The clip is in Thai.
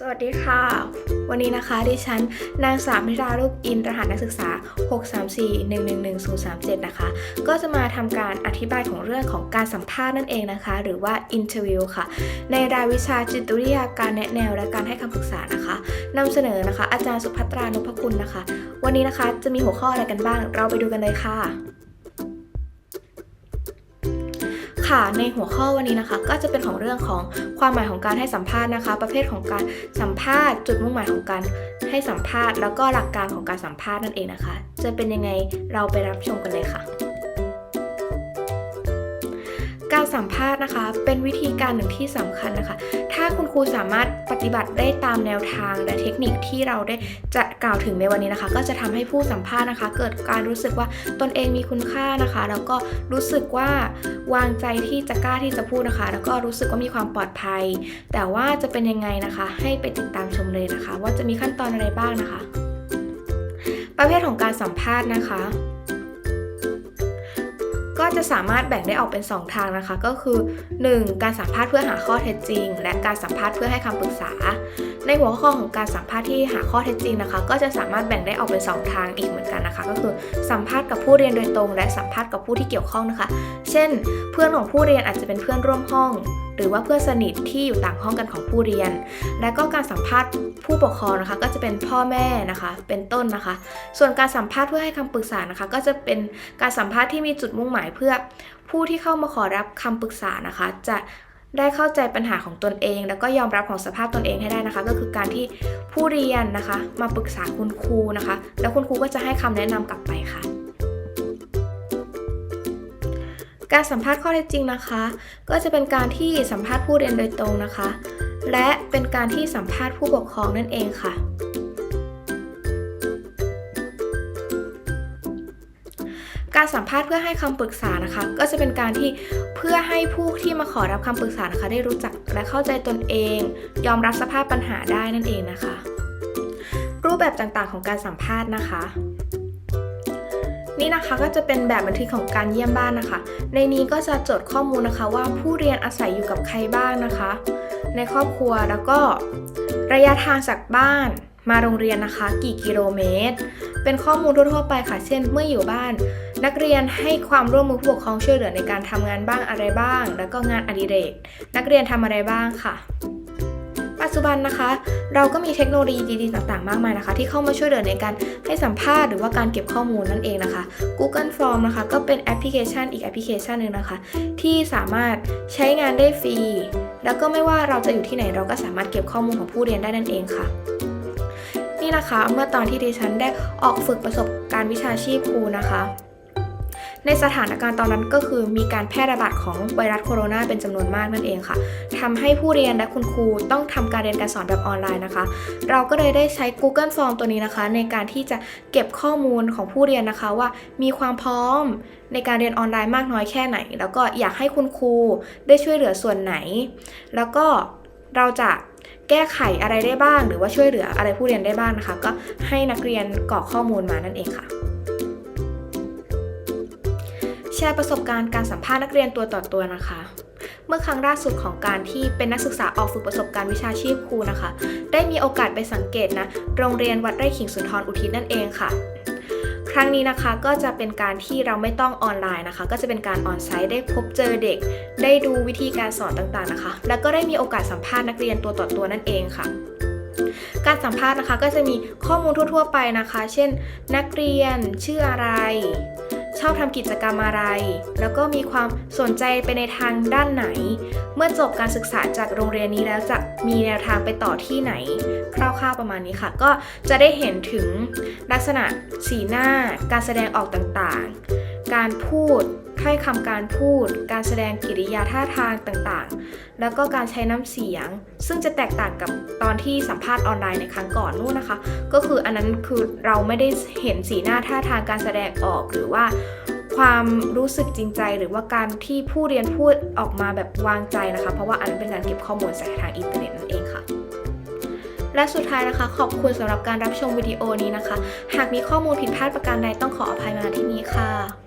สวัสดีค่ะ วันนี้นะคะดิฉันนางสาวมิราลูกอินรหัสนักศึกษา 634111037 นะคะ ก็จะมาทำการอธิบายของเรื่องของการสัมภาษณ์นั่นเองนะคะ หรือว่า interview ค่ะ ในรายวิชาจิตวิทยาการแนะแนวและการให้คำปรึกษานะคะนำเสนอนะคะ อาจารย์สุภัตรานุพคุณนะคะ วันนี้นะคะจะมีหัวข้ออะไรกันบ้าง เราไปดูกันเลยค่ะ ค่ะ ในหัวข้อวันนี้นะคะ ก็จะเป็นของเรื่องของความหมายของการให้สัมภาษณ์นะคะ ประเภทของการสัมภาษณ์ จุดมุ่งหมายของการให้สัมภาษณ์ แล้วก็หลักการของการสัมภาษณ์นั่นเองนะคะ จะเป็นยังไงเราไปรับชมกันเลยค่ะการสัมภาษณ์นะคะ เป็นวิธีการหนึ่งที่สำคัญนะคะาคุณครูสามารถปฏิบัติได้ตามแนวทางและเทคนิคที่เราได้จะกล่าวถึงในวันนี้นะคะ ก็จะทำให้ผู้สัมภาษณ์นะคะ เกิดการรู้สึกว่าตนเองมีคุณค่านะคะ แล้วก็รู้สึกว่าวางใจที่จะกล้าที่จะพูดนะคะ แล้วก็รู้สึกว่ามีความปลอดภัย แต่ว่าจะเป็นยังไงนะคะ ให้ไปติดตามชมเลยนะคะ ว่าจะมีขั้นตอนอะไรบ้างนะคะ ประเภทของการสัมภาษณ์นะคะ ก็จะสามารถแบ่งได้ออกเป็น 2 ทางนะคะ ก็คือ 1. การสัมภาษณ์เพื่อหาข้อเท็จจริง และการสัมภาษณ์เพื่อให้คำปรึกษา ในหัวข้อของการสัมภาษณ์ที่หาข้อเท็จจริงนะคะ ก็จะสามารถแบ่งได้ออกเป็น 2 ทางอีกเหมือนกันนะคะ ก็คือสัมภาษณ์กับผู้เรียนโดยตรง และสัมภาษณ์กับผู้ที่เกี่ยวข้องนะคะ เช่น เพื่อนของผู้เรียนอาจจะเป็นเพื่อนร่วมห้อง หรือว่าเพื่อนสนิทที่อยู่ต่างห้องกันของผู้เรียน และก็การสัมภาษณ์ผู้ปกครองนะคะ ก็จะเป็นพ่อแม่นะคะ เป็นต้นนะคะ ส่วนการสัมภาษณ์เพื่อให้คำปรึกษานะคะ ก็จะเป็นการสัมภาษณ์ที่มีจุดมุ่งหมายเพื่อผู้ที่เข้ามาขอรับคำปรึกษานะคะ จะได้เข้าใจปัญหาของตนเอง แล้วก็ยอมรับของสภาพตนเองให้ได้นะคะ ก็คือการที่ผู้เรียนนะคะ มาปรึกษาคุณครูนะคะ แล้วคุณครูก็จะให้คำแนะนำกลับไปค่ะ การสัมภาษณ์ข้อเท็จจริงนะคะ ก็จะเป็นการที่สัมภาษณ์ผู้เรียนโดยตรงนะคะ และเป็นการที่สัมภาษณ์ผู้ปกครองนั่นเองค่ะ การสัมภาษณ์เพื่อให้คำปรึกษานะคะ ก็จะเป็นการที่เพื่อให้ผู้ที่มาขอรับคำปรึกษานะคะ ได้รู้จักและเข้าใจตนเอง ยอมรับสภาพปัญหาได้นั่นเองนะคะ รูปแบบต่างๆของการสัมภาษณ์นะคะ นี่นะคะก็จะเป็นแบบบันทึกของการเยี่ยมบ้านนะคะ ในนี้ก็จะจดข้อมูลนะคะว่าผู้เรียนอาศัยอยู่กับใครบ้างนะคะ ในครอบครัวแล้วก็ระยะทางจากบ้านมาโรงเรียนนะคะ กี่กิโลเมตร เป็นข้อมูลทั่วไปค่ะ เช่น เมื่ออยู่บ้าน นักเรียนให้ความร่วมมือผู้ปกครองช่วยเหลือในการทำงานบ้างอะไรบ้าง แล้วก็งานอดิเรก นักเรียนทำอะไรบ้างค่ะ ปัจจุบันนะคะ เราก็มีเทคโนโลยีดีๆ ต่างๆ มากมายนะคะ ที่เข้ามาช่วยเหลือในการให้สัมภาษณ์หรือว่าการเก็บข้อมูลนั่นเองนะคะ Google Form นะคะ ก็เป็นแอปพลิเคชันอีกแอปพลิเคชันหนึ่งนะคะ ที่สามารถใช้งานได้ฟรี แล้วก็ไม่ว่าเราจะอยู่ที่ไหนเราก็สามารถเก็บข้อมูลของผู้เรียนได้นั่นเองค่ะนี่นะคะเมื่อตอนที่ดิฉันได้ออกฝึกประสบการณ์วิชาชีพครูนะคะ ในสถานการณ์ตอนนั้นก็คือมีการแพร่ระบาดของไวรัสโคโรนาเป็นจำนวนมากนั่นเองค่ะทำให้ผู้เรียนและคุณครูต้องทำการเรียนการสอนแบบออนไลน์นะคะ เราก็เลยได้ใช้ Google Form ตัวนี้นะคะ ในการที่จะเก็บข้อมูลของผู้เรียนนะคะว่ามีความพร้อมในการเรียนออนไลน์มากน้อยแค่ไหน แล้วก็อยากให้คุณครูได้ช่วยเหลือส่วนไหน แล้วก็เราจะแก้ไขอะไรได้บ้าง หรือว่าช่วยเหลืออะไรผู้เรียนได้บ้างนะคะ ก็ให้นักเรียนกรอกข้อมูลมานั่นเองค่ะ ร์ประสบการณ์การสัมภาษณ์นักเรียนตัวต่อตัวนะคะ เมื่อครั้งล่าสุดของการที่เป็นนักศึกษาออกฝึกประสบการณ์วิชาชีพครูนะคะ ได้มีโอกาสไปสังเกตนะโรงเรียนวัดไร่ขิงสุนทรอุทิศนั่นเองค่ะ ครั้งนี้นะคะก็จะเป็นการที่เราไม่ต้องออนไลน์นะคะ ก็จะเป็นการออนไซต์ได้พบเจอเด็ก ได้ดูวิธีการสอนต่างๆนะคะ แล้วก็ได้มีโอกาสสัมภาษณ์นักเรียนตัวต่อตัวนั่นเองค่ะการสัมภาษณ์นะคะก็จะมีข้อมูลทั่ว ๆ ไปนะคะ เช่น นักเรียนชื่ออะไร ชอบทำกิจกรรมอะไร แล้วก็มีความสนใจไปในทางด้านไหน เมื่อจบการศึกษาจากโรงเรียนนี้แล้วจะมีแนวทางไปต่อที่ไหน คร่าวๆประมาณนี้ค่ะ ก็จะได้เห็นถึงลักษณะสีหน้า การแสดงออกต่างๆ การพูด ถ้อยคำการพูด การแสดงกิริยาท่าทางต่างๆ แล้วก็การใช้น้ำเสียง ซึ่งจะแตกต่างกับตอนที่สัมภาษณ์ออนไลน์ในครั้งก่อนนู่นนะคะ ก็คืออันนั้นคือเราไม่ได้เห็นสีหน้าท่าทางการแสดงออกหรือว่าความรู้สึกจริงใจหรือว่าการที่ผู้เรียนพูดออกมาแบบวางใจนะคะ เพราะว่าอันนั้นเป็นการเก็บข้อมูลจากทางอินเทอร์เน็ตนั่นเองค่ะ และสุดท้ายนะคะ ขอบคุณสำหรับการรับชมวิดีโอนี้นะคะ หากมีข้อมูลผิดพลาดประการใดต้องขออภัยมาที่นี้ค่ะ